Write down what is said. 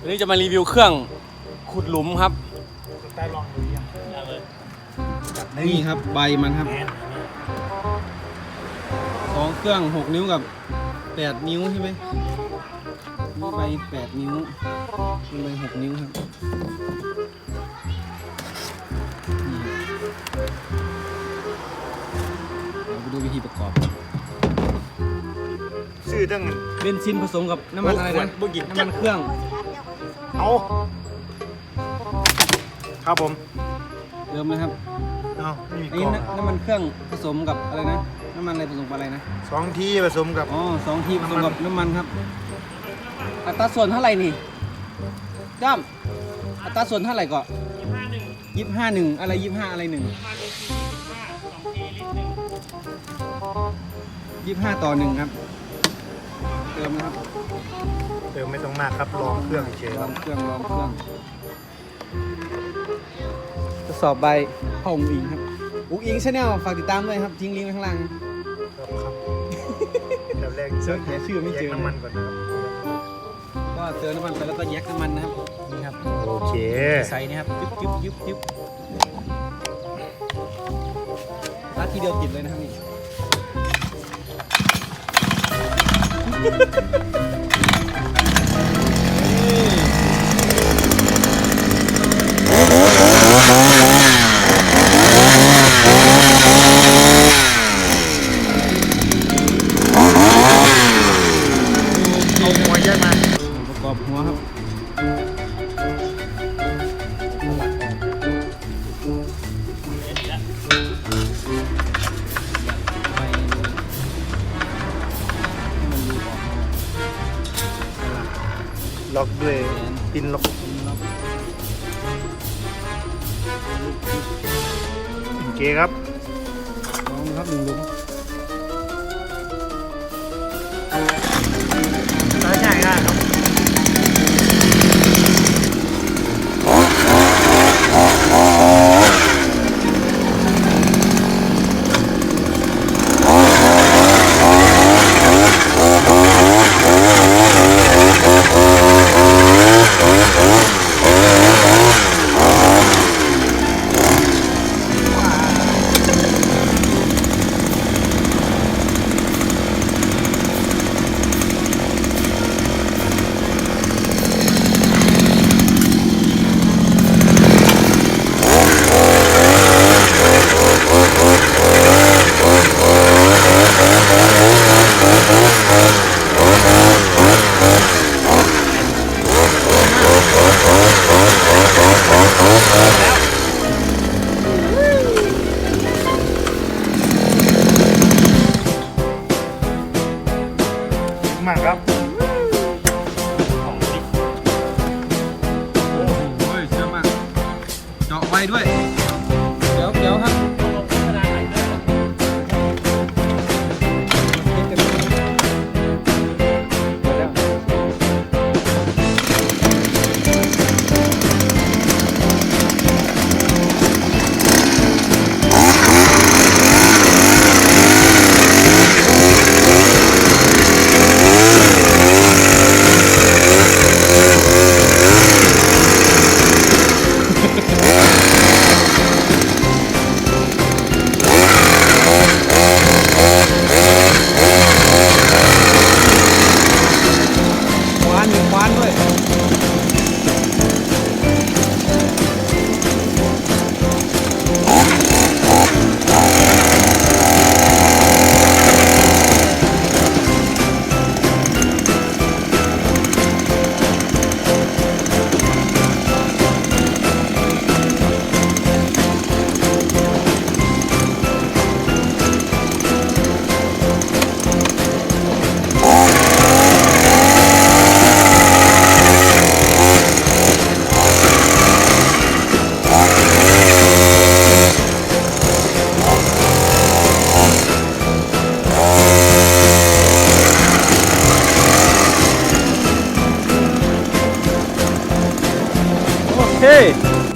วันนี้จะมารีวิวเครื่องขุดหลุมครับ ได้ลองดูยังยังเลยนี่ครับใบมันครับแอนสองเครื่องหกนิ้วกับแปดนิ้วใช่ไหมนี่ใบแปดนิ้วนี่ใบหกนิ้วครับนี่เราไปดูวิธีประกอบซื้อตั้งเบนซินผสมกับน้ำมันอะไรนะบุกินน้ำมันเครื่อง เอา ครับผมเริ่มเลยครับเอาไม่มีอันกนี้ล่องน้ำน้ำมันเครื่องผสมกับอะไรนะ น้ำมันอะไรผสมกับอะไรนะ สองที่ผสมกับ อ๋อสองทีผสมกับน้ำมันครับ อัตราส่วนเท่าไหร่นี่จ้ามอัตราส่วนเท่าไหร่ก่อนยี่สิบห้าหนึ่งอะไรยี่สิบห้าอะไรหนึ่งยี่สิบห้าต่อหนึ่งครับ เติมนะครับเติมไม่ต้องมากครับลองเครื่องเฉยลคอรับงเครื่องลองเครื่องทดสอบใบพ่ออุ๋งอิงครับอุ๋งอิงชาแนลฝากติดตามด้วยครับทิ้งลิงก์ไว้ข้างล่าง ครับครับเดี๋ยวแรกเสิร์ชหาชื่อไม่เจอ แยกน้ำมันก่อนนะครับก็เติมน้ำมันไปแล้วก็แยกน้ำมันนะครับนี่ครับโอเคใส่นี่ครับยุบยุบยุบยุบรัดทีเดียวติดเลยนะครับนี่ เอาหัวแยกมาประกอบหัวครับ ล็อกด้วยปินล็อกโอเคครับลองครับหนึ่งลุม right way. Hey!